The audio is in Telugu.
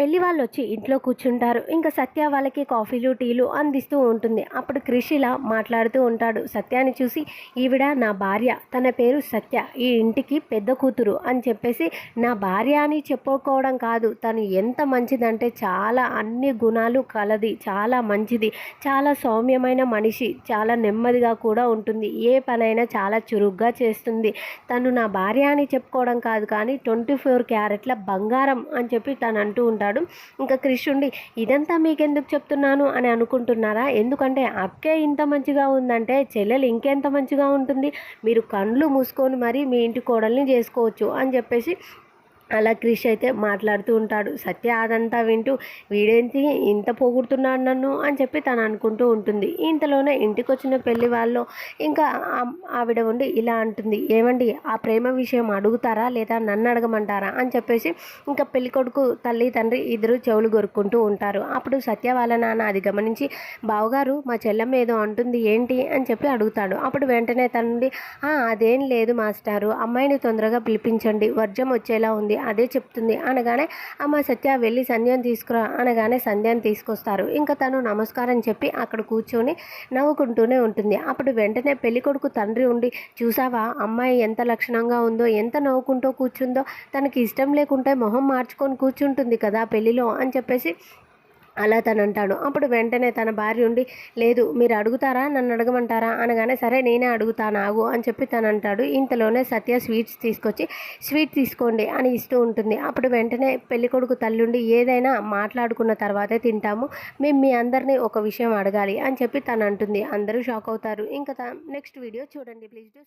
పెళ్ళి వాళ్ళు వచ్చి ఇంట్లో కూర్చుంటారు. ఇంకా సత్య వాళ్ళకి కాఫీలు టీలు అందిస్తూ ఉంటుంది. అప్పుడు క్రిష్ ఇలా మాట్లాడుతూ ఉంటాడు. సత్యాన్ని చూసి ఈవిడ నా భార్య. తన పేరు సత్య. ఈ ఇంటికి పెద్ద కూతురు అని చెప్పేసి నా భార్య అని చెప్పుకోవడం కాదు. తను ఎంత మంచిదంటే చాలా అన్ని గుణాలు కలది. చాలా మంచిది. చాలా సౌమ్యమైన మనిషి. చాలా నెమ్మదిగా కూడా ఉంటుంది. ఏ పనైనా చాలా చురుగ్గా చేస్తుంది. తను నా భార్య అని చెప్పుకోవడం కాదు కానీ ట్వంటీ ఫోర్ క్యారెట్ల బంగారం అని చెప్పి తను అంటూ ఉంటాడు. ఇంకా కృష్ణుడి ఇదంతా మీకెందుకు చెప్తున్నాను? అని అనుకుంటున్నారా? ఎందుకంటే అక్కే ఇంత మంచిగా ఉందంటే చెల్లెలు ఇంకెంత మంచిగా ఉంటుంది? మీరు కండ్లు మూసుకొని మరీ మీ ఇంటి కోడల్ని చేసుకోవచ్చు అని చెప్పేసి అలా క్రిష్ అయితే మాట్లాడుతూ ఉంటాడు. సత్య అదంతా వింటూ వీడేంటి ఇంత పొగుడుతున్నాడు నన్ను? అని చెప్పి తను అనుకుంటూ ఉంటుంది. ఇంతలోనే ఇంటికి వచ్చిన పెళ్ళి వాళ్ళు ఇంకా ఆవిడ ఉండి ఇలా అంటుంది. ఏమండి ఆ ప్రేమ విషయం అడుగుతారా లేదా నన్ను అడగమంటారా? అని చెప్పేసి ఇంకా పెళ్ళి కొడుకు తల్లి తండ్రి ఇద్దరు చెవులు కొరుక్కుంటూ ఉంటారు. అప్పుడు సత్య వాళ్ళ నాన్న అది గమనించి బావగారు మా చెల్లెమ్మ ఏదో అంటుంది ఏంటి? అని చెప్పి అడుగుతాడు. అప్పుడు వెంటనే తనుండి అదేం లేదు మాస్టారు. అమ్మాయిని తొందరగా పిలిపించండి. వర్జం వచ్చేలా ఉంది. అదే చెప్తుంది. అనగానే అమ్మ సత్య వెళ్ళి సంధ్యాన్ని తీసుకురా. అనగానే సంధ్యాన్ని తీసుకొస్తారు. ఇంకా తను నమస్కారం చెప్పి అక్కడ కూర్చొని నవ్వుకుంటూనే ఉంటుంది. అప్పుడు వెంటనే పెళ్ళికొడుకు తండ్రి ఉండి చూసావా అమ్మాయి ఎంత లక్షణంగా ఉందో ఎంత నవ్వుకుంటూ కూర్చుందో తనకి ఇష్టం లేకుంటే మొహం మార్చుకొని కూర్చుంటుంది కదా పెళ్ళిలో అని చెప్పేసి అలా తను అంటాడు. అప్పుడు వెంటనే తన భార్య ఉండి లేదు మీరు అడుగుతారా? నన్ను అడగమంటారా? అనగానే సరే నేనే అడుగుతాను ఆగు అని చెప్పి తను అంటాడు. ఇంతలోనే సత్య స్వీట్స్ తీసుకొచ్చి స్వీట్ తీసుకోండి అని ఇస్తూ ఉంటుంది. అప్పుడు వెంటనే పెళ్ళికొడుకు తల్లుండి ఏదైనా మాట్లాడుకున్న తర్వాతే తింటాము. మేము మీ అందరినీ ఒక విషయం అడగాలి అని చెప్పి తను అంటుంది. అందరూ షాక్ అవుతారు. ఇంకా నెక్స్ట్ వీడియో చూడండి. Please do